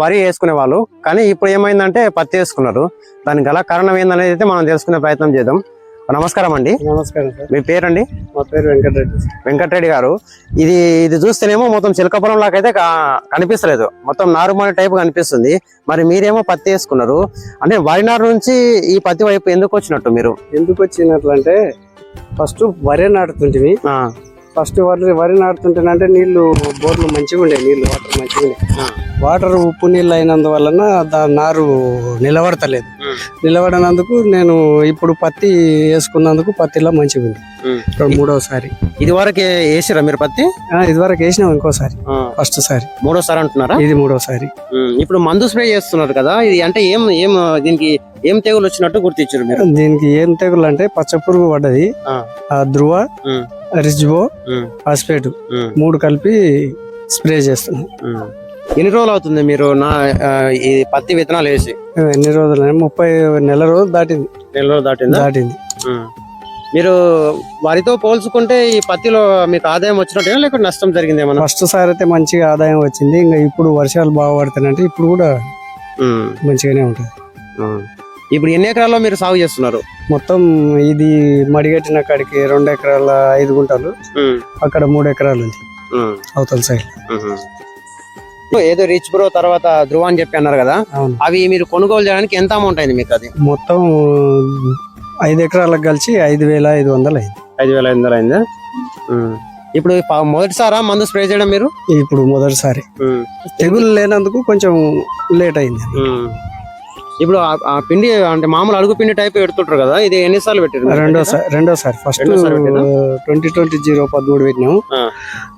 వరి వేసుకునే వాళ్ళు. కానీ ఇప్పుడు ఏమైందంటే పత్తి వేసుకున్నారు. దానికి గల కారణం ఏందనేది అయితే మనం తెలుసుకునే ప్రయత్నం చేద్దాం. నమస్కారం అండి. నమస్కారం సార్. మీ పేరండి? మా పేరు వెంకటరెడ్డి. వెంకటరెడ్డి గారు. ఇది ఇది చూస్తేనేమో మొత్తం చిలకపురం లాగా అయితే కనిపిస్తలేదు. మొత్తం నారుమడి టైప్ కనిపిస్తుంది. మరి మీరేమో పత్తి వేసుకున్నారు. అంటే వరి నారు నుంచి ఈ పత్తి వైపు ఎందుకు వచ్చినట్టు మీరు? ఎందుకు వచ్చినట్లంటే ఫస్ట్ వరి నాటుతుంటివి ఫస్ట్ వరి వరి నాటుతుంటేనంటే నీళ్ళు బోర్లు మంచిగా ఉండే నీళ్ళు వాటర్ మంచిగా ఉండే. వాటర్ ఉప్పు నీళ్ళు అయినందువలన దాని నారు నిలబడతలేదు. నిలబడినందుకు నేను ఇప్పుడు పత్తి వేసుకున్నందుకు పత్తిలో మంచిగా ఉంది. మూడోసారి. ఇది వరకు వేసిరా మీరు పత్తి? ఆ, ఇదివరకు వేసినాం ఇంకోసారి. ఫస్ట్ సారి. మూడోసారి అంటున్నారా? ఇది మూడోసారి. ఇప్పుడు మందు స్ప్రే చేస్తున్నారు కదా ఇది అంటే ఏం ఏం దీనికి ఏం తెగులు వచ్చినట్టు గుర్తించారు మీరు? దీనికి ఏం తెగులు అంటే పచ్చ పురుగు పడ్డది ధ్రువ రిజ్బో హాస్పేటు మూడు కలిపి స్ప్రే చేస్తున్నాం. ఎన్ని రోజులు అవుతుంది మీరు నా ఈ పత్తి విత్తనాలు వేసి? ఎన్ని రోజులు? ముప్పై నెల రోజులు దాటింది. నెల రోజులు దాటిందా? దాటింది. మీరు వారితో పోల్చుకుంటే ఈ పత్తిలో మీకు ఆదాయం వచ్చినట్టు లేకపోతే నష్టం జరిగింది ఏమన్నా? ఫస్ట్ సారి అయితే మంచిగా ఆదాయం వచ్చింది. ఇంకా ఇప్పుడు వర్షాలు బాగా పడుతున్నాయంటే ఇప్పుడు కూడా మంచిగానే ఉంటుంది. ఇప్పుడు ఎన్ని ఎకరాల్లో మీరు సాగు చేస్తున్నారు? మొత్తం ఇది మడిగట్టిన కాడికి రెండు ఎకరాల ఐదు గుంటలు. అక్కడ మూడు ఎకరాలు ఉంది. అవతల సైడ్. ఏదో రిచ్ బ్రో తర్వాత ధృవ అని చెప్పి అన్నారు కదా అవి మీరు కొనుగోలు చేయడానికి ఎంత అమౌంట్ అయింది మీకు అది? మొత్తం ఐదు ఎకరాలకు కలిసి ఐదు వేల ఐదు వందలు అయింది. ఐదు వేల ఐదు వందలు అయిందా. ఇప్పుడు మొదటిసారా మందు స్ప్రే చేయడం మీరు? ఇప్పుడు మొదటిసారి. తెగులు లేనందుకు కొంచెం లేట్ అయింది. ఇప్పుడు ఆ- పిండి అంటే మామూలు అడుగు పిండి టైప్ పెడుతుంటారు కదా ఇది ఎన్నిసార్లు పెట్టారు? రెండోసారి రెండోసారి ఫస్ట్? ట్వంటీ ట్వంటీ జీరో పదమూడు పెట్టినాము.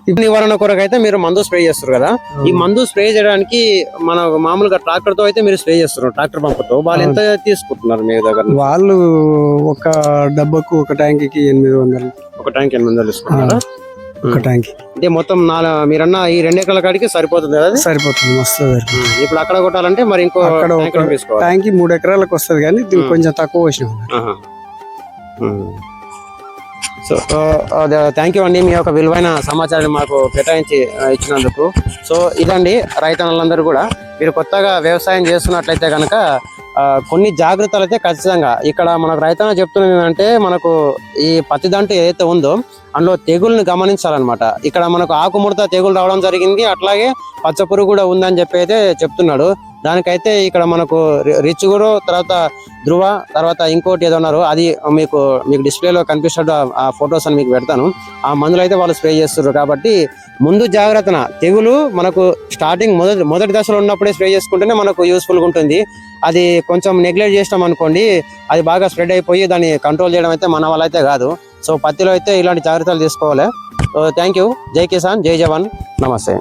ఇప్పుడు నివారణ కొరకు అయితే మీరు మందు స్ప్రే చేస్తారు కదా ఈ మందు స్ప్రే చేయడానికి మన మామూలుగా ట్రాక్టర్తో అయితే మీరు స్ప్రే చేస్తున్నారు ట్రాక్టర్ పంపుతో వాళ్ళు ఎంత తీసుకుంటున్నారు మీ దగ్గర? వాళ్ళు ఒక డబ్బాకు ఒక ట్యాంకీకి ఎనిమిది వందలు ఒక ట్యాంక్ ఎనిమిది వందలు తీసుకుంటారా ఒక ట్యాంకీ అంటే మొత్తం నాలుగు మీరన్న ఈ రెండు ఎకరాల కాడికి సరిపోతుంది కదా అది? సరిపోతుంది మస్తు సరిపోతుంది ఉమ్. ఇప్పుడు అక్కడ కొట్టాలంటే మరి ఇంకో అక్కడ ట్యాంక్ ఒక తీసుకోవాలి ట్యాంకీ మూడు ఎకరాలకు వస్తుంది కానీ దీనికి ఉమ్. కొంచెం తక్కువ వచ్చినాం ఆహా. ఉమ్. సో థ్యాంక్ యూ అండి మీ యొక్క విలువైన సమాచారాన్ని మాకు కేటాయించి ఆ, ఇచ్చినందుకు సో ఇదండి రైతన్నలందరూ కూడా మీరు కొత్తగా వ్యవసాయం చేస్తున్నట్లయితే కనుక కొన్ని జాగ్రత్తలు అయితే ఖచ్చితంగా. ఇక్కడ మనకు రైతన్న చెప్తున్నది ఏంటంటే మనకు ఈ పత్తి దంట ఏదైతే ఉందో అందులో తెగుల్ని గమనించాలన్నమాట. ఇక్కడ మనకు ఆకుముడత తెగులు రావడం జరిగింది. అట్లాగే పచ్చ పురుగు కూడా ఉందని చెప్పి అయితే చెప్తున్నాడు. దానికైతే ఇక్కడ మనకు రి- రిచ్ గురు తర్వాత ధృవ తర్వాత ఇంకోటి ఏదో ఉన్నారు. అది మీకు మీకు డిస్ప్లేలో కనిపిస్తాడు ఆ ఫొటోస్ అని మీకు పెడతాను. ఆ మందులు అయితే వాళ్ళు స్ప్రే చేస్తున్నారు కాబట్టి ముందు జాగ్రత్తన. తెగులు మనకు స్టార్టింగ్ మొదటి మొదటి దశలో ఉన్నప్పుడే స్ప్రే చేసుకుంటేనే మనకు యూస్ఫుల్గా ఉంటుంది. అది కొంచెం నెగ్లెక్ట్ చేసినాం అనుకోండి అది బాగా స్ప్రెడ్ అయిపోయి దాన్ని కంట్రోల్ చేయడం అయితే మన వల్ల అయితే కాదు. సో పత్తిలో అయితే ఇలాంటి జాగ్రత్తలు తీసుకోవాలి. సో థ్యాంక్ యూ జై కిసాన్ జై జవాన్. నమస్తే.